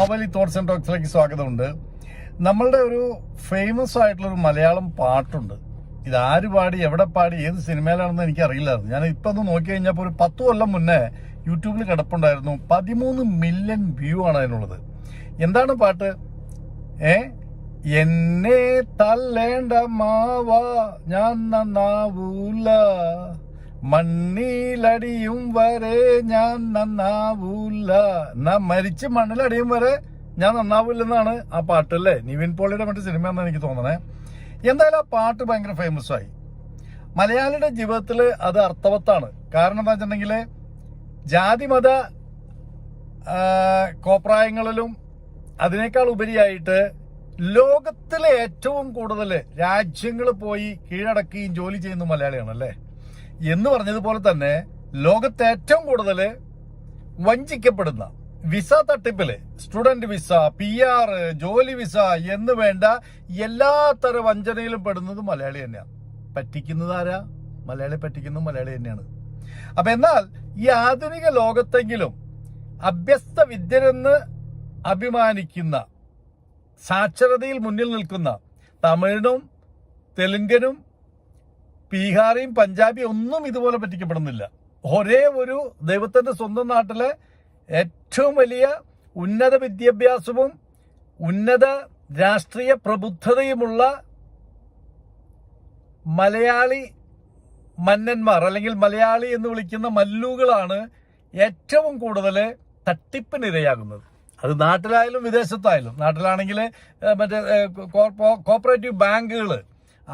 Mavli thoughts and ടോക്സിലേക്ക് സ്വാഗതമുണ്ട്. നമ്മളുടെ ഒരു famous ആയിട്ടുള്ള ഒരു മലയാളം പാട്ടുണ്ട്. ഇത് ആര് പാടി എവിടെ പാടി ഏത് സിനിമയിലാണെന്ന് എനിക്ക് അറിയില്ലായിരുന്നു ഞാൻ ഇപ്പൊ ഒന്ന് നോക്കി കഴിഞ്ഞപ്പോൾ ഒരു പത്ത് കൊല്ലം മുന്നേ യൂട്യൂബിൽ കിടപ്പുണ്ടായിരുന്നു. പതിമൂന്ന് മില്യൺ വ്യൂ ആണ് അതിനുള്ളത്. എന്താണ് പാട്ട്? ഏ? എന്നെ തല്ലേണ്ട മാവ ഞാൻ നന്നാവൂല. മണ്ണിലടിയും വരെ ഞാൻ നന്നാവൂല. മരിച്ച് മണ്ണിലടിയും വരെ ഞാൻ നന്നാവൂല്ലെന്നാണ് ആ പാട്ട് അല്ലേ നിവിൻ പോളിയുടെ മറ്റു സിനിമ എന്നാണ് എനിക്ക് തോന്നണേ. എന്തായാലും ആ പാട്ട് ഭയങ്കര ഫേമസ് ആയി മലയാളിയുടെ ജീവിതത്തിൽ അത് അർത്ഥവത്താണ്. കാരണം എന്താ വെച്ചിട്ടുണ്ടെങ്കിൽ ജാതിമത കോപ്രായങ്ങളിലും അതിനേക്കാൾ ഉപരിയായിട്ട് ലോകത്തിലെ ഏറ്റവും കൂടുതൽ രാജ്യങ്ങൾ പോയി കീഴടക്കുകയും ജോലി ചെയ്യുന്ന മലയാളിയാണ് അല്ലേ എന്ന് പറഞ്ഞതുപോലെ തന്നെ ലോകത്തെ ഏറ്റവും കൂടുതൽ വഞ്ചിക്കപ്പെടുന്ന വിസ തട്ടിപ്പിൽ സ്റ്റുഡന്റ് വിസ പി ആർ ജോലി വിസ എന്ന് വേണ്ട എല്ലാ തര വഞ്ചനയിലും പെടുന്നത് മലയാളി തന്നെയാണ് പറ്റിക്കുന്നത് ആരാ? മലയാളി പറ്റിക്കുന്നത് മലയാളി തന്നെയാണ്. അപ്പൊ എന്നാൽ ഈ ആധുനിക ലോകത്തെങ്കിലും അഭ്യസ്ത വിദ്യരെന്ന് അഭിമാനിക്കുന്ന സാക്ഷരതയിൽ മുന്നിൽ നിൽക്കുന്ന തമിഴിനും തെലുങ്കനും ബീഹാറിയും പഞ്ചാബിയും ഒന്നും ഇതുപോലെ പറ്റിക്കപ്പെടുന്നില്ല. ഒരേ ഒരു ദൈവത്തിന്റെ സ്വന്തം നാട്ടിലെ ഏറ്റവും വലിയ ഉന്നത വിദ്യാഭ്യാസവും ഉന്നത രാഷ്ട്രീയ പ്രബുദ്ധതയുമുള്ള മലയാളി മന്നന്മാർ അല്ലെങ്കിൽ മലയാളി എന്ന് വിളിക്കുന്ന മല്ലുകളാണ് ഏറ്റവും കൂടുതൽ തട്ടിപ്പിനിരയാകുന്നത്. അത് നാട്ടിലായാലും വിദേശത്തായാലും. നാട്ടിലാണെങ്കിൽ മറ്റേ കോപ്പറേറ്റീവ് ബാങ്കുകൾ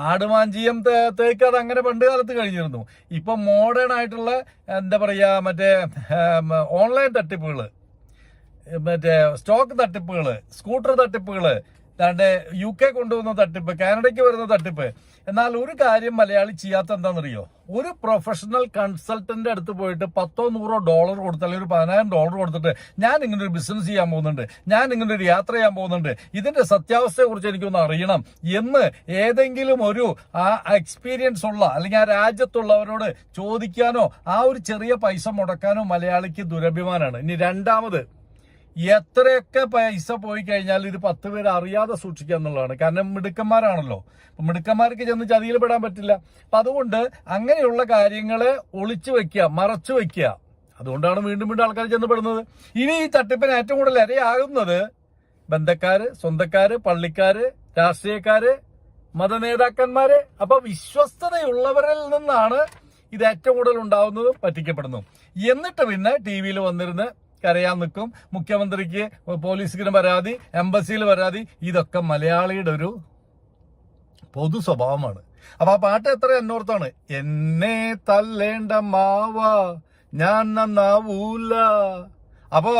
ആടുമാഞ്ചിയം തേക്ക് അത് അങ്ങനെ പണ്ട് കാലത്ത് കഴിഞ്ഞിരുന്നു. ഇപ്പൊ മോഡേൺ ആയിട്ടുള്ള എന്താ പറയാ മറ്റേ ഓൺലൈൻ തട്ടിപ്പുകൾ മറ്റേ സ്റ്റോക്ക് തട്ടിപ്പുകൾ സ്കൂട്ടർ തട്ടിപ്പുകൾ ദാണ്ടെ യു കെ കൊണ്ടുവന്ന തട്ടിപ്പ് കാനഡയ്ക്ക് വരുന്ന തട്ടിപ്പ്. എന്നാൽ ഒരു കാര്യം മലയാളി ചെയ്യാത്ത എന്താണെന്നറിയോ? ഒരു പ്രൊഫഷണൽ കൺസൾട്ടന്റ് അടുത്ത് പോയിട്ട് പത്തോ നൂറോ ഡോളർ കൊടുത്ത് അല്ലെങ്കിൽ ഒരു പതിനായിരം ഡോളർ കൊടുത്തിട്ട് ഞാൻ ഇങ്ങനെ ഒരു ബിസിനസ് ചെയ്യാൻ പോകുന്നുണ്ട്. ഞാൻ ഇങ്ങനെ ഒരു യാത്ര ചെയ്യാൻ പോകുന്നുണ്ട്. ഇതിന്റെ സത്യാവസ്ഥയെ കുറിച്ച് എനിക്കൊന്ന് അറിയണം. എന്ന് ഏതെങ്കിലും ഒരു ആ എക്സ്പീരിയൻസ് ഉള്ള അല്ലെങ്കിൽ ആ രാജ്യത്തുള്ളവരോട് ചോദിക്കാനോ ആ ഒരു ചെറിയ പൈസ മുടക്കാനോ മലയാളിക്ക് ദുരഭിമാനമാണ് ഇനി രണ്ടാമത് എത്രയൊക്കെ പൈസ പോയി കഴിഞ്ഞാൽ ഇത് പത്ത് പേര് അറിയാതെ സൂക്ഷിക്കുക എന്നുള്ളതാണ്. കാരണം മിടുക്കന്മാരാണല്ലോ. മിടുക്കന്മാർക്ക് ചെന്ന് ചതിയിൽ പെടാൻ പറ്റില്ല. അപ്പൊ അതുകൊണ്ട് അങ്ങനെയുള്ള കാര്യങ്ങളെ ഒളിച്ചു വെക്കുക മറച്ചു വെക്കുക. അതുകൊണ്ടാണ് വീണ്ടും വീണ്ടും ആൾക്കാർ ചെന്ന് പെടുന്നത്. ഇനി ഈ തട്ടിപ്പിന് ഏറ്റവും കൂടുതൽ ഇരയാകുന്നത് ബന്ധക്കാര് സ്വന്തക്കാര് പള്ളിക്കാര് രാഷ്ട്രീയക്കാര് മതനേതാക്കന്മാര്. അപ്പൊ വിശ്വസ്തതയുള്ളവരിൽ നിന്നാണ് ഇത് ഏറ്റവും കൂടുതൽ ഉണ്ടാവുന്നതും പറ്റിക്കപ്പെടുന്നു എന്നിട്ട് പിന്നെ ടി വിയിൽ വന്നിരുന്ന് കരയാൻ നിൽക്കും. മുഖ്യമന്ത്രിക്ക് പോലീസിന് പരാതി എംബസിയിൽ പരാതി ഇതൊക്കെ മലയാളിയുടെ ഒരു പൊതു സ്വഭാവമാണ്. അപ്പൊ ആ പാട്ട് എത്ര എന്നോർത്താണ്. എന്നെ തല്ലേണ്ട മാവ ഞാൻ നന്നാവൂല. അപ്പോ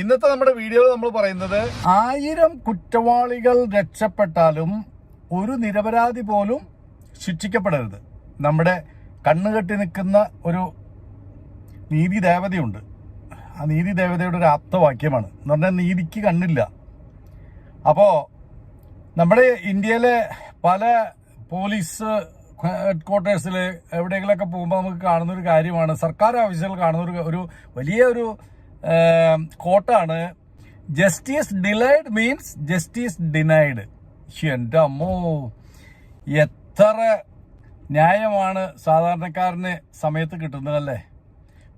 ഇന്നത്തെ നമ്മുടെ വീഡിയോ നമ്മൾ പറയുന്നത് ആയിരം കുറ്റവാളികൾ രക്ഷപ്പെട്ടാലും ഒരു നിരപരാധി പോലും ശിക്ഷിക്കപ്പെടരുത്. നമ്മുടെ കണ്ണുകെട്ടി നിൽക്കുന്ന ഒരു നീതി ദേവതയുണ്ട്. ആ നീതി ദേവതയുടെ ഒരു ആപ്തവാക്യമാണ്. എന്ന് പറഞ്ഞാൽ നീതിക്ക് കണ്ണില്ല. അപ്പോ നമ്മുടെ ഇന്ത്യയിലെ പല പോലീസ് ഹെഡ് ക്വാർട്ടേഴ്സിൽ എവിടെയെങ്കിലൊക്കെ പോകുമ്പോൾ നമുക്ക് കാണുന്ന ഒരു കാര്യമാണ്. സർക്കാർ ഓഫീസുകൾ കാണുന്ന ഒരു വലിയ ഒരു കോട്ടാണ്. Justice delayed means justice denied. എന്റെ അമ്മോ. എത്ര ന്യായമാണ് സാധാരണക്കാരന് സമയത്ത് കിട്ടുന്നതല്ലേ?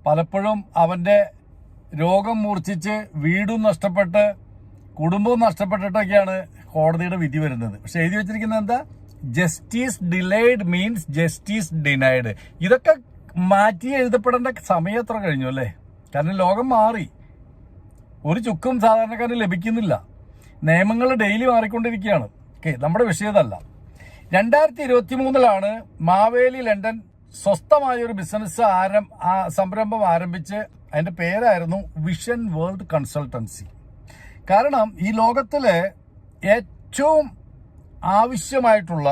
പലപ്പോഴും അവന്റെ രോഗം മൂർച്ഛിച്ച് വീടും നഷ്ടപ്പെട്ട് കുടുംബവും നഷ്ടപ്പെട്ടിട്ടൊക്കെയാണ് കോടതിയുടെ വിധി വരുന്നത്. പക്ഷെ എഴുതി വെച്ചിരിക്കുന്നത് എന്താ? Justice delayed means justice denied ഇതൊക്കെ മാറ്റി എഴുതപ്പെടേണ്ട സമയം എത്ര കഴിഞ്ഞു അല്ലേ? കാരണം ലോകം മാറി. ഒരു ചുക്കും സാധാരണക്കാരന് ലഭിക്കുന്നില്ല. നിയമങ്ങൾ ഡെയിലി മാറിക്കൊണ്ടിരിക്കുകയാണ്. ഓക്കെ നമ്മുടെ വിഷയതല്ല രണ്ടായിരത്തി ഇരുപത്തി മൂന്നിലാണ് മാവേലി ലണ്ടൻ സ്വസ്ഥമായ ഒരു ബിസിനസ് ആരം സംരംഭം ആരംഭിച്ച് അതിന്റെ പേരായിരുന്നു വിഷൻ വേൾഡ് കൺസൾട്ടൻസി കാരണം ഈ ലോകത്തിലെ ഏറ്റവും ആവശ്യമായിട്ടുള്ള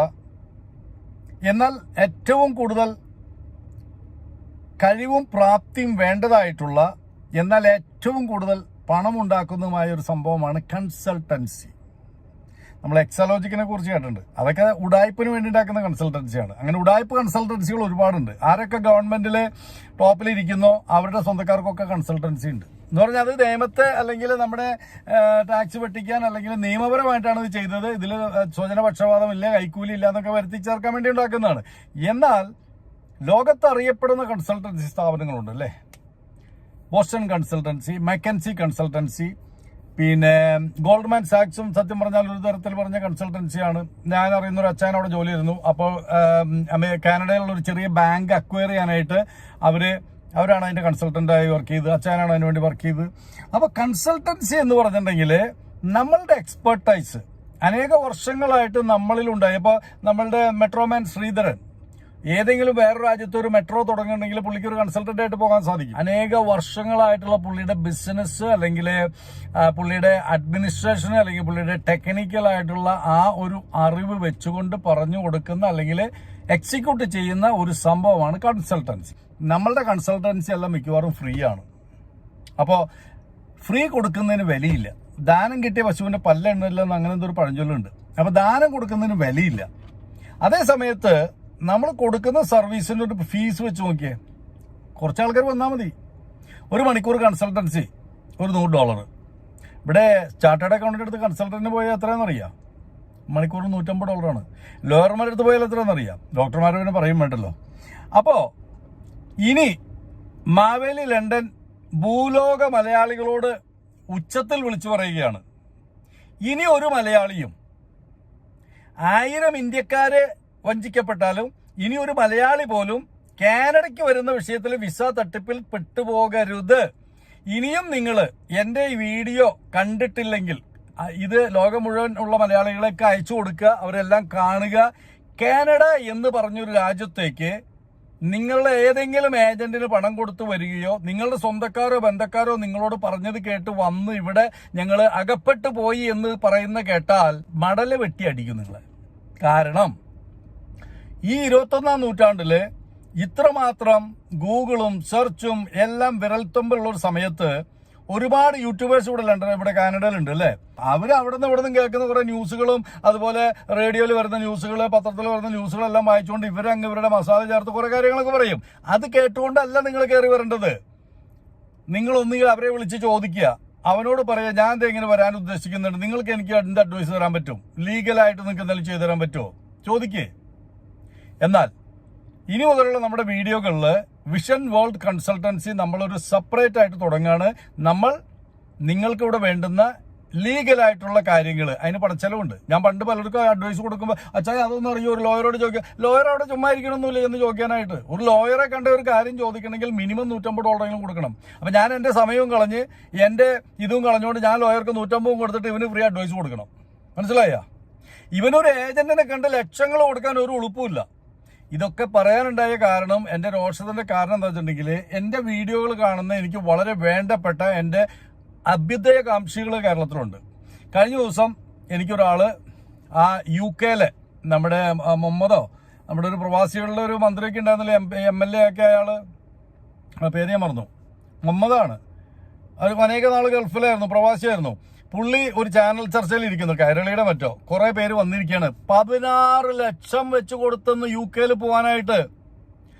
എന്നാൽ ഏറ്റവും കൂടുതൽ കഴിവും പ്രാപ്തിയും വേണ്ടതായിട്ടുള്ള എന്നാൽ ഏറ്റവും കൂടുതൽ പണമുണ്ടാക്കുന്നതുമായ ഒരു സംഭവമാണ് കൺസൾട്ടൻസി നമ്മൾ എക്സാലോജിക്കിനെ കുറിച്ച് കേട്ടിട്ടുണ്ട്. അതൊക്കെ ഉടായ്പിന് വേണ്ടി ഉണ്ടാക്കുന്ന കൺസൾട്ടൻസിയാണ് അങ്ങനെ ഉടായ്പ കൺസൾട്ടൻസികൾ ഒരുപാടുണ്ട്. ആരൊക്കെ ഗവൺമെന്റിലെ ടോപ്പിലിരിക്കുന്നോ അവരുടെ സ്വന്തക്കാർക്കൊക്കെ കൺസൾട്ടൻസി ഉണ്ട്. എന്ന് പറഞ്ഞാൽ അത് നിയമത്തെ അല്ലെങ്കിൽ നമ്മുടെ ടാക്സ് വെട്ടിക്കാൻ അല്ലെങ്കിൽ നിയമപരമായിട്ടാണ് ഇത് ചെയ്തത്. ഇതിൽ സ്വജനപക്ഷപാതമില്ല കൈക്കൂലി ഇല്ല എന്നൊക്കെ വരുത്തി ചേർക്കാൻ വേണ്ടി ഉണ്ടാക്കുന്നതാണ്. എന്നാൽ ലോകത്ത് അറിയപ്പെടുന്ന കൺസൾട്ടൻസി സ്ഥാപനങ്ങളുണ്ട് അല്ലേ? ബോസ്റ്റൺ കൺസൾട്ടൻസി മെക്കൻസി കൺസൾട്ടൻസി പിന്നെ ഗോൾഡ്മാൻ സാക്സും സത്യം പറഞ്ഞാൽ ഒരു തരത്തിൽ പറഞ്ഞ കൺസൾട്ടൻസിയാണ് ഞാൻ അറിയുന്ന ഒരു അച്ഛൻ അവിടെ ജോലി ചെയ്തിരുന്നു അപ്പോൾ കാനഡയിലുള്ള ഒരു ചെറിയ ബാങ്ക് അക്വയർ ചെയ്യാനായിട്ട് അവർ അവരാണ് അതിന്റെ കൺസൾട്ടന്റായി വർക്ക് ചെയ്ത് അച്ഛനാണ് അതിന് വേണ്ടി വർക്ക് ചെയ്ത്. അപ്പൊ കൺസൾട്ടൻസി എന്ന് പറഞ്ഞിട്ടുണ്ടെങ്കിൽ നമ്മളുടെ എക്സ്പെർട്ടൈസ് അനേക വർഷങ്ങളായിട്ട് നമ്മളിലുണ്ടായി. അപ്പോൾ നമ്മളുടെ മെട്രോമാൻ ശ്രീധരൻ ഏതെങ്കിലും വേറെ രാജ്യത്ത് ഒരു മെട്രോ തുടങ്ങുന്നുണ്ടെങ്കിൽ പുള്ളിക്ക് ഒരു കൺസൾട്ടന്റ് ആയിട്ട് പോകാൻ സാധിക്കും. അനേക വർഷങ്ങളായിട്ടുള്ള പുള്ളിയുടെ ബിസിനസ് അല്ലെങ്കിൽ പുള്ളിയുടെ അഡ്മിനിസ്ട്രേഷൻ അല്ലെങ്കിൽ പുള്ളിയുടെ ടെക്നിക്കൽ ആയിട്ടുള്ള ആ ഒരു അറിവ് വെച്ചുകൊണ്ട് പറഞ്ഞു കൊടുക്കുന്ന അല്ലെങ്കിൽ എക്സിക്യൂട്ട് ചെയ്യുന്ന ഒരു സംഭവമാണ് കൺസൾട്ടൻസി നമ്മളുടെ കൺസൾട്ടൻസി എല്ലാം മിക്കവാറും ഫ്രീ ആണ്. അപ്പോൾ ഫ്രീ കൊടുക്കുന്നതിന് വിലയില്ല. ദാനം കിട്ടിയ പശുവിന്റെ പല്ലെണ്ണില്ലെന്ന് അങ്ങനെ എന്തൊരു പഴഞ്ചൊല്ലുണ്ട്. അപ്പോൾ ദാനം കൊടുക്കുന്നതിന് വിലയില്ല. അതേ സമയത്ത് നമ്മൾ കൊടുക്കുന്ന സർവീസിന്റെ ഒരു ഫീസ് വെച്ച് നോക്കിയേ. കുറച്ച് ആൾക്കാർ വന്നാൽ മതി. ഒരു മണിക്കൂർ കൺസൾട്ടൻസി ഒരു നൂറ് ഡോളർ. ഇവിടെ ചാർട്ടേഡ് അക്കൗണ്ടിന്റെ അടുത്ത് കൺസൾട്ടന്റിന് പോയാൽ എത്രയാണെന്ന് അറിയാം? മണിക്കൂർ നൂറ്റമ്പത് ഡോളറാണ്. ലോയർമാരുടെ അടുത്ത് പോയാൽ എത്രയാണെന്ന് അറിയാം? ഡോക്ടർമാർ പിന്നെ പറയും വേണ്ടല്ലോ. അപ്പോൾ ഇനി മാവേലി ലണ്ടൻ ഭൂലോക മലയാളികളോട് ഉച്ചത്തിൽ വിളിച്ചു പറയുകയാണ്. ഇനി ഒരു മലയാളിയും ആയിരം ഇന്ത്യക്കാരെ വഞ്ചിക്കപ്പെട്ടാലും ഇനി ഒരു മലയാളി പോലും കാനഡയ്ക്ക് വരുന്ന വിഷയത്തിൽ വിസ തട്ടിപ്പിൽ പെട്ടുപോകരുത്. ഇനിയും നിങ്ങൾ എന്റെ ഈ വീഡിയോ കണ്ടിട്ടില്ലെങ്കിൽ ഇത് ലോകം മുഴുവൻ ഉള്ള മലയാളികളൊക്കെ അയച്ചു കൊടുക്കുക അവരെല്ലാം കാണുക. കാനഡ എന്ന് പറഞ്ഞൊരു രാജ്യത്തേക്ക് നിങ്ങളുടെ ഏതെങ്കിലും ഏജന്റിന് പണം കൊടുത്തു വരികയോ നിങ്ങളുടെ സ്വന്തക്കാരോ ബന്ധക്കാരോ നിങ്ങളോട് പറഞ്ഞത് കേട്ട് വന്ന് ഇവിടെ ഞങ്ങൾ അകപ്പെട്ടു പോയി എന്ന് പറയുന്ന കേട്ടാൽ മടൽ വെട്ടി അടിക്കും നിങ്ങൾ കാരണം ഈ ഇരുപത്തൊന്നാം നൂറ്റാണ്ടിൽ ഇത്രമാത്രം ഗൂഗിളും സെർച്ചും എല്ലാം വിരൽത്തുമ്പിലുള്ള ഒരു സമയത്ത് ഒരുപാട് യൂട്യൂബേഴ്സ് ഇവിടെ ലണ്ടൻ ഇവിടെ കാനഡയിലുണ്ട് അല്ലേ? അവർ അവിടെ നിന്ന് ഇവിടെ നിന്ന് കേൾക്കുന്ന കുറെ ന്യൂസുകളും അതുപോലെ റേഡിയോയിൽ വരുന്ന ന്യൂസുകൾ പത്രത്തിൽ വരുന്ന ന്യൂസുകളെല്ലാം വായിച്ചുകൊണ്ട് ഇവരങ്ങ് ഇവരുടെ മസാല ചേർത്ത് കുറെ കാര്യങ്ങളൊക്കെ പറയും. അത് കേട്ടുകൊണ്ടല്ല നിങ്ങൾ കയറി വരേണ്ടത്. നിങ്ങൾ ഒന്നുകിൽ അവരെ വിളിച്ച് ചോദിക്കുക. അവനോട് പറയാം ഞാൻ ദേ ഇങ്ങനെ വരാൻ ഉദ്ദേശിക്കുന്നുണ്ട്. നിങ്ങൾക്ക് എനിക്ക് എന്ത് അഡ്വൈസ് തരാൻ പറ്റും. ലീഗലായിട്ട് നിങ്ങൾക്ക് എന്തെങ്കിലും ചെയ്തു തരാൻ പറ്റുമോ? ചോദിക്കേ. എന്നാൽ ഇനി മുതലുള്ള നമ്മുടെ വീഡിയോകളിൽ വിഷൻ വേൾഡ് കൺസൾട്ടൻസി നമ്മളൊരു സെപ്പറേറ്റ് ആയിട്ട് തുടങ്ങുകയാണ് നമ്മൾ നിങ്ങൾക്ക് ഇവിടെ വേണ്ടുന്ന ലീഗലായിട്ടുള്ള കാര്യങ്ങൾ അതിന് പണച്ചെലവുണ്ട് ഞാൻ പണ്ട് പലർക്കും അഡ്വൈസ് കൊടുക്കുമ്പോൾ അച്ഛാ അതൊന്നും അറിയോ? ഒരു ലോയറോട് ചോദിക്കുക ലോയർ അവിടെ ചുമ്മാ ഇരിക്കണമെന്നില്ല എന്ന് ചോദിക്കാനായിട്ട്. ഒരു ലോയറെ കണ്ട ഒരു കാര്യം ചോദിക്കണമെങ്കിൽ മിനിമം നൂറ്റമ്പത് ഡോളറെങ്കിലും കൊടുക്കണം. അപ്പം ഞാൻ എന്റെ സമയവും കളഞ്ഞ് എന്റെ ഇതും കളഞ്ഞുകൊണ്ട് ഞാൻ ലോയർക്ക് നൂറ്റമ്പതും കൊടുത്തിട്ട് ഇവന് ഫ്രീ അഡ്വൈസ് കൊടുക്കണം. മനസ്സിലായ? ഇവനൊരു ഏജന്റിനെ കണ്ട് ലക്ഷങ്ങൾ കൊടുക്കാൻ ഒരു ഉളുപ്പുമില്ല ഇതൊക്കെ പറയാനുണ്ടായ കാരണം എന്റെ രോഷത്തിന്റെ കാരണം എന്താ വെച്ചിട്ടുണ്ടെങ്കിൽ എന്റെ വീഡിയോകൾ കാണുന്ന എനിക്ക് വളരെ വേണ്ടപ്പെട്ട എന്റെ അഭ്യുദയകാംക്ഷികൾ കേരളത്തിലുണ്ട്. കഴിഞ്ഞ ദിവസം എനിക്കൊരാൾ ആ യു കെയിലെ നമ്മുടെ മുഹമ്മദോ നമ്മുടെ ഒരു പ്രവാസികളുടെ ഒരു മന്ത്രിയൊക്കെ ഉണ്ടായിരുന്നില്ലേ എം എൽ എ ഒക്കെ അയാൾ. ആ പേര് ഞാൻ മറന്നു. മുഹമ്മദാണ്. അത് അനേക നാൾ ഗൾഫിലായിരുന്നു പ്രവാസിയായിരുന്നു. പുള്ളി ഒരു ചാനൽ ചർച്ചയിൽ ഇരിക്കുന്നു കൈരളിയുടെ മറ്റോ. കുറെ പേര് വന്നിരിക്കുകയാണ്. പതിനാറ് ലക്ഷം വെച്ച് കൊടുത്തെന്ന് യു കെയിൽ പോകാനായിട്ട്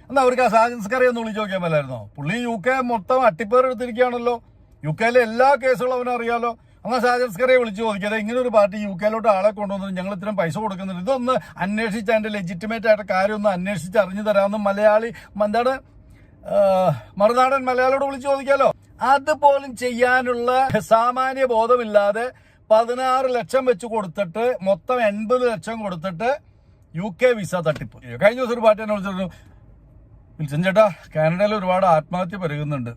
എന്നാ അവർക്ക് ആ സാജൻസ്കറി ഒന്ന് വിളിച്ചു നോക്കിയാൽ മേലായിരുന്നോ പുള്ളി യു കെ മൊത്തം അട്ടിപ്പേർ എടുത്തിരിക്കുകയാണല്ലോ. യു കെയിലെ എല്ലാ കേസുകളും അവനറിയാലോ എന്നാൽ സാജൻസ്കറിയെ വിളിച്ചു ചോദിക്കാതെ ഇങ്ങനെ ഒരു പാർട്ടി യു കെയിലോട്ട് ആളെ കൊണ്ടുവന്നിട്ട് ഞങ്ങൾ ഇത്രയും പൈസ കൊടുക്കുന്നുണ്ട്. ഇതൊന്ന് അന്വേഷിച്ച് അതിന്റെ ലെജിറ്റിമേറ്റ് ആയിട്ട് കാര്യം അന്വേഷിച്ച് അറിഞ്ഞു തരാമെന്ന് മലയാളി എന്താണ്? മറുനാടൻ മലയാളിയോട് വിളിച്ചു ചോദിക്കാലോ? അതുപോലും ചെയ്യാനുള്ള സാമാന്യ ബോധമില്ലാതെ പതിനാറ് ലക്ഷം വെച്ച് കൊടുത്തിട്ട് മൊത്തം എൺപത് ലക്ഷം കൊടുത്തിട്ട് യു കെ വിസ തട്ടിപ്പ് കഴിഞ്ഞ ദിവസം ഒരു പാർട്ടി എന്നെ വിളിച്ചിരുന്നു വിൽസൺ ചേട്ടാ കാനഡയിൽ ഒരുപാട് ആത്മഹത്യ പെരുകുന്നുണ്ട്.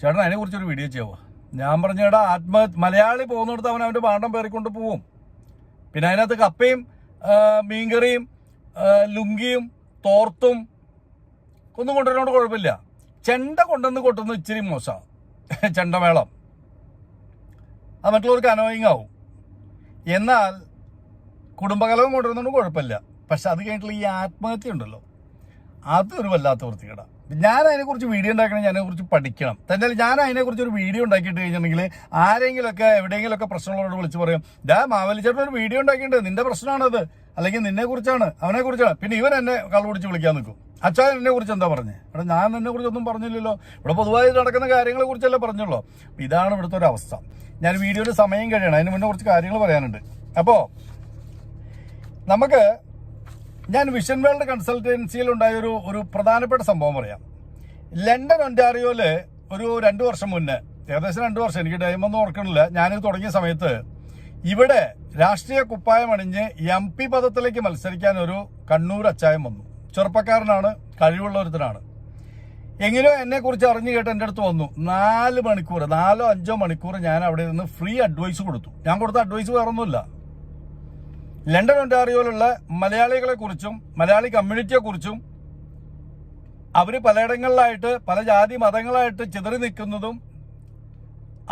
ചേട്ടൻ അതിനെ കുറിച്ചൊരു വീഡിയോ ചെയ്യാവോ? ഞാൻ പറഞ്ഞ ചേട്ടാ ആത്മഹത്യ മലയാളി പോകുന്നിടത്ത് അവൻ അവന്റെ പാണ്ഡം പേറിക്കൊണ്ട് പോവും. പിന്നെ അതിനകത്ത് കപ്പയും മീൻകറിയും ലുങ്കിയും തോർത്തും ഒന്നും കൊണ്ടുവരുന്നോണ്ട് കുഴപ്പമില്ല. ചെണ്ട കൊണ്ടുവന്ന് കൊട്ടുന്ന ഇച്ചിരി മോശമാണ് ചെണ്ടമേളം. അത് മറ്റുള്ളവർക്ക് അനോയിങ് ആവും. എന്നാൽ കുടുംബകലവും കൊണ്ടുവരുന്നതുകൊണ്ട് കുഴപ്പമില്ല. പക്ഷെ അത് കഴിഞ്ഞിട്ടുള്ള ഈ ആത്മഹത്യ ഉണ്ടല്ലോ. അതൊരു വല്ലാത്ത വൃത്തികേട. ഞാൻ അതിനെക്കുറിച്ച് വീഡിയോ ഉണ്ടാക്കണം ഞാൻ അതിനെക്കുറിച്ച് പഠിക്കണം. തന്നെ ഞാൻ അതിനെക്കുറിച്ച് ഒരു വീഡിയോ ഉണ്ടാക്കിയിട്ട് കഴിഞ്ഞിട്ടുണ്ടെങ്കിൽ ആരെങ്കിലുമൊക്കെ എവിടെയെങ്കിലുമൊക്കെ പ്രശ്നമുള്ളവരോട് വിളിച്ച് പറയും ഡാ മാവലി ചേട്ടൻ ഒരു വീഡിയോ ഉണ്ടാക്കിയിട്ടുണ്ട്. നിന്റെ പ്രശ്നമാണത്. അല്ലെങ്കിൽ നിന്നെക്കുറിച്ചാണ് അവനെക്കുറിച്ചാണ്. പിന്നെ ഇവൻ എന്നെ കള്ളുപിടിച്ച് വിളിക്കാൻ നിൽക്കും. അച്ഛൻ എന്നെ കുറിച്ച് എന്താ പറഞ്ഞേ? ഇവിടെ ഞാൻ എന്നെ കുറിച്ച് ഒന്നും പറഞ്ഞില്ലല്ലോ. ഇവിടെ പൊതുവായി നടക്കുന്ന കാര്യങ്ങളെ കുറിച്ചല്ലേ പറഞ്ഞുള്ളൂ. ഇതാണ് ഇവിടുത്തെ ഒരു അവസ്ഥ. ഞാൻ വീഡിയോയുടെ സമയം കഴിയണം. അതിന് മുന്നേ കുറച്ച് കാര്യങ്ങൾ പറയാനുണ്ട്. അപ്പോ നമുക്ക് ഞാൻ വിഷൻ വേൾഡ് കൺസൾട്ടൻസിയിൽ ഉണ്ടായ ഒരു ഒരു പ്രധാനപ്പെട്ട സംഭവം പറയാം. ലണ്ടൻ ഒണ്ടാറിയോയിൽ ഒരു രണ്ടു വർഷം മുന്നേ ഏകദേശം രണ്ടു വർഷം എനിക്ക് ടൈമൊന്നും ഓർക്കണില്ല. ഞാനിത് തുടങ്ങിയ സമയത്ത് ഇവിടെ രാഷ്ട്രീയ കുപ്പായം അണിഞ്ഞ് എം പി പദത്തിലേക്ക് മത്സരിക്കാൻ ഒരു കണ്ണൂർ അച്ചായം വന്നു. ചെറുപ്പക്കാരനാണ് കഴിവുള്ള ഒരുത്തനാണ് എങ്ങനെയോ എന്നെ കുറിച്ച് അറിഞ്ഞു കേട്ട് എന്റെ അടുത്ത് വന്നു. നാല് മണിക്കൂർ നാലോ അഞ്ചോ മണിക്കൂർ ഞാൻ അവിടെ നിന്ന് ഫ്രീ അഡ്വൈസ് കൊടുത്തു. ഞാൻ കൊടുത്ത അഡ്വൈസ് വേറൊന്നുമില്ല. ലണ്ടൻ ഒന്റാറിയോയിലുള്ള മലയാളികളെ കുറിച്ചും മലയാളി കമ്മ്യൂണിറ്റിയെ കുറിച്ചും അവർ പലയിടങ്ങളിലായിട്ട് പല ജാതി മതങ്ങളായിട്ട് ചിതറി നിൽക്കുന്നതും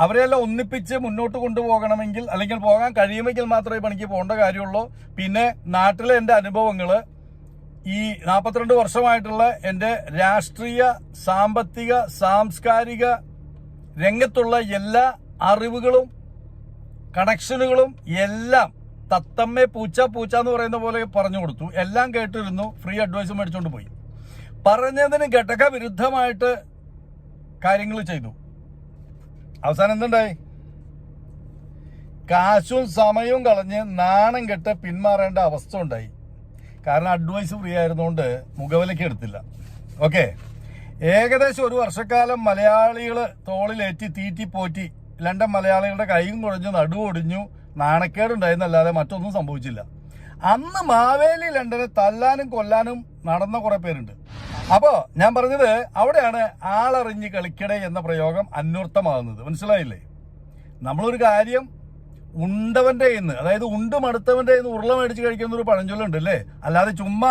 അവരെല്ലാം ഒന്നിപ്പിച്ച് മുന്നോട്ട് കൊണ്ടുപോകണമെങ്കിൽ അല്ലെങ്കിൽ പോകാൻ കഴിയുമെങ്കിൽ മാത്രമേ പണിക്ക് പോകേണ്ട കാര്യമുള്ളൂ. പിന്നെ നാട്ടിലെ എന്റെ അനുഭവങ്ങൾ ഈ നാൽപ്പത്തിരണ്ട് വർഷമായിട്ടുള്ള എന്റെ രാഷ്ട്രീയ സാമ്പത്തിക സാംസ്കാരിക രംഗത്തുള്ള എല്ലാ അറിവുകളും കണക്ഷനുകളും എല്ലാം തത്തമ്മ പൂച്ച പൂച്ച എന്ന് പറയുന്ന പോലെ പറഞ്ഞു കൊടുത്തു. എല്ലാം കേട്ടിരുന്നു. ഫ്രീ അഡ്വൈസ് മേടിച്ചുകൊണ്ട് പോയി. പറഞ്ഞതിന് ഘടക വിരുദ്ധമായിട്ട് കാര്യങ്ങൾ ചെയ്തു. അവസാനം എന്തുണ്ടായി? കാശും സമയവും കളഞ്ഞ് നാണം കെട്ട് പിന്മാറേണ്ട അവസ്ഥ ഉണ്ടായി. കാരണം അഡ്വൈസ് ഫ്രീ ആയിരുന്നുകൊണ്ട് മുഖവിലയ്ക്ക് എടുത്തില്ല. ഓക്കെ ഏകദേശം ഒരു വർഷക്കാലം മലയാളികൾ തോളിലേറ്റി തീറ്റി പോറ്റി ലണ്ടൻ മലയാളികളുടെ കൈയും കുഴഞ്ഞു നടുവൊടിഞ്ഞു നാണക്കേടുണ്ടായിരുന്നല്ലാതെ മറ്റൊന്നും സംഭവിച്ചില്ല. അന്ന് മാവേലി ലണ്ടനെ തല്ലാനും കൊല്ലാനും നടന്ന കുറെ പേരുണ്ട്. അപ്പോ ഞാൻ പറഞ്ഞത് അവിടെയാണ് ആളറിഞ്ഞ് കളിക്കടേ എന്ന പ്രയോഗം അന്വർത്ഥമാകുന്നത്. മനസ്സിലായില്ലേ? നമ്മളൊരു കാര്യം ഉണ്ടവന്റെ കയ്യിൽ നിന്ന് അതായത് ഉണ്ട് മടുത്തവന്റെ കയ്യിൽ നിന്ന് ഉരുള മേടിച്ച് കഴിക്കുന്ന ഒരു പഴഞ്ചൊല്ലുണ്ട് അല്ലേ അല്ലാതെ ചുമ്മാ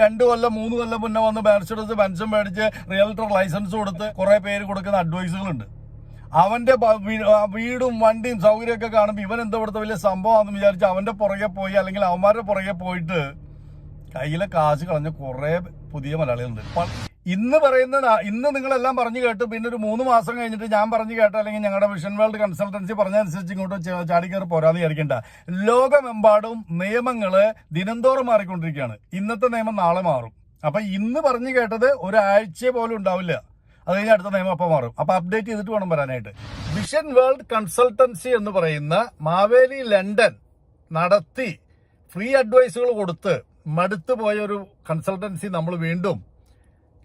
രണ്ട് കൊല്ലം മൂന്ന് കൊല്ലം മുന്നേ വന്ന് ബാരിസ്റ്റേഴ്സ് പെൻഷൻ മേടിച്ച് റിയൽറ്റർ ലൈസൻസ് കൊടുത്ത് കുറെ പേര് കൊടുക്കുന്ന അഡ്വൈസുകളുണ്ട്. അവന്റെ വീടും വണ്ടിയും സൗകര്യമൊക്കെ കാണുമ്പോൾ ഇവൻ എന്താ ഇവിടുത്തെ വലിയ സംഭവമാണെന്ന് വിചാരിച്ച് അവന്റെ പുറകെ പോയി അല്ലെങ്കിൽ അവന്മാരുടെ പുറകെ പോയിട്ട് കയ്യിലെ കാശ് കളഞ്ഞ കുറെ പുതിയ മലയാളികളുണ്ട്. ഇന്ന് പറയുന്ന ഇന്ന് നിങ്ങളെല്ലാം പറഞ്ഞു കേട്ട് പിന്നെ ഒരു മൂന്ന് മാസം കഴിഞ്ഞിട്ട് ഞാൻ പറഞ്ഞു കേട്ട അല്ലെങ്കിൽ ഞങ്ങളുടെ വിഷൻ വേൾഡ് കൺസൾട്ടൻസി പറഞ്ഞതനുസരിച്ച് ഇങ്ങോട്ട് ചാടിക്കയറി പോരാന്ന് വിചാരിക്കണ്ട. ലോകമെമ്പാടും നിയമങ്ങൾ ദിനംതോറും മാറിക്കൊണ്ടിരിക്കുകയാണ്. ഇന്നത്തെ നിയമം നാളെ മാറും. അപ്പൊ ഇന്ന് പറഞ്ഞു കേട്ടത് ഒരാഴ്ച പോലും ഉണ്ടാവില്ല. അത് കഴിഞ്ഞ് അടുത്ത നിയമം അപ്പം മാറും. അപ്പൊ അപ്ഡേറ്റ് ചെയ്തിട്ട് വേണം വരാനായിട്ട്. വിഷൻ വേൾഡ് കൺസൾട്ടൻസി എന്ന് പറയുന്ന മാവേലി ലണ്ടൻ നടത്തി ഫ്രീ അഡ്വൈസുകൾ കൊടുത്ത് മടുത്തു പോയ ഒരു കൺസൾട്ടൻസി നമ്മൾ വീണ്ടും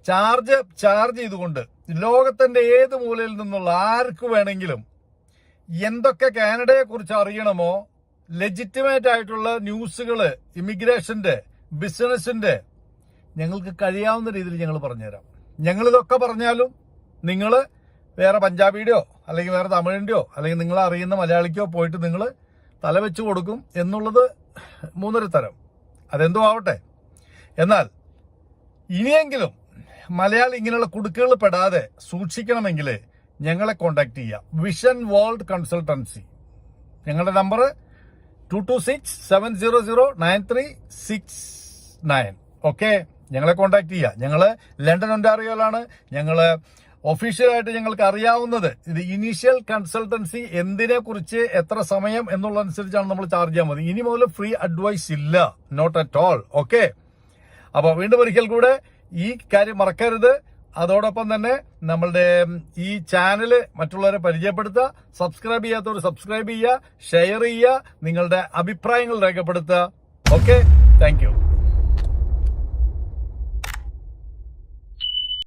ചാർജ് ചാർജ് ചെയ്തുകൊണ്ട് ലോകത്തിന്റെ ഏത് മൂലയിൽ നിന്നുള്ള ആർക്ക് വേണമെങ്കിലും എന്തൊക്കെ കാനഡയെ കുറിച്ച് അറിയണമോ ലെജിറ്റിമേറ്റ് ആയിട്ടുള്ള ന്യൂസുകൾ ഇമിഗ്രേഷന്റെ ബിസിനസിന്റെ ഞങ്ങൾക്ക് കഴിയാവുന്ന രീതിയിൽ ഞങ്ങൾ പറഞ്ഞുതരാം. ഞങ്ങൾ ഇതൊക്കെ പറഞ്ഞാലും നിങ്ങൾ വേറെ പഞ്ചാബിയുടെയോ അല്ലെങ്കിൽ വേറെ തമിഴിന്റെയോ അല്ലെങ്കിൽ നിങ്ങൾ അറിയുന്ന മലയാളിക്കോ പോയിട്ട് നിങ്ങൾ തലവെച്ച് കൊടുക്കും എന്നുള്ളത് മൂന്നര തരം. അതെന്തോ ആവട്ടെ. എന്നാൽ ഇനിയെങ്കിലും മലയാളി ഇങ്ങനെയുള്ള കുടുക്കുകൾ പെടാതെ സൂക്ഷിക്കണമെങ്കിൽ ഞങ്ങളെ കോണ്ടാക്ട് ചെയ്യാം വിഷൻ വേൾഡ് കൺസൾട്ടൻസി ഞങ്ങളുടെ number two two six seven zero zero nine three six nine okay ഞങ്ങളെ കോണ്ടാക്ട് ചെയ്യുക. ഞങ്ങൾ ലണ്ടൻ ഒന്റാറിയോയിലാണ് ഞങ്ങൾ ഒഫീഷ്യലായിട്ട് ഞങ്ങൾക്ക് അറിയാവുന്നത് ഇത് ഇനീഷ്യൽ കൺസൾട്ടൻസി എന്തിനെ കുറിച്ച് എത്ര സമയം എന്നുള്ളതനുസരിച്ചാണ് നമ്മൾ ചാർജ് ചെയ്യാൻ മതി ഇനി മുതൽ ഫ്രീ അഡ്വൈസ് ഇല്ല. നോട്ട് അറ്റ് ഓൾ ഓക്കെ അപ്പോൾ വീണ്ടും ഒരിക്കൽ കൂടെ ഈ കാര്യം മറക്കരുത്. അതോടൊപ്പം തന്നെ നമ്മളുടെ ഈ ചാനൽ മറ്റുള്ളവരെ പരിചയപ്പെടുത്തുക സബ്സ്ക്രൈബ് ചെയ്യാത്തവർ സബ്സ്ക്രൈബ് ചെയ്യുക ഷെയർ ചെയ്യുക നിങ്ങളുടെ അഭിപ്രായങ്ങൾ രേഖപ്പെടുത്തുക. ഓക്കെ? താങ്ക്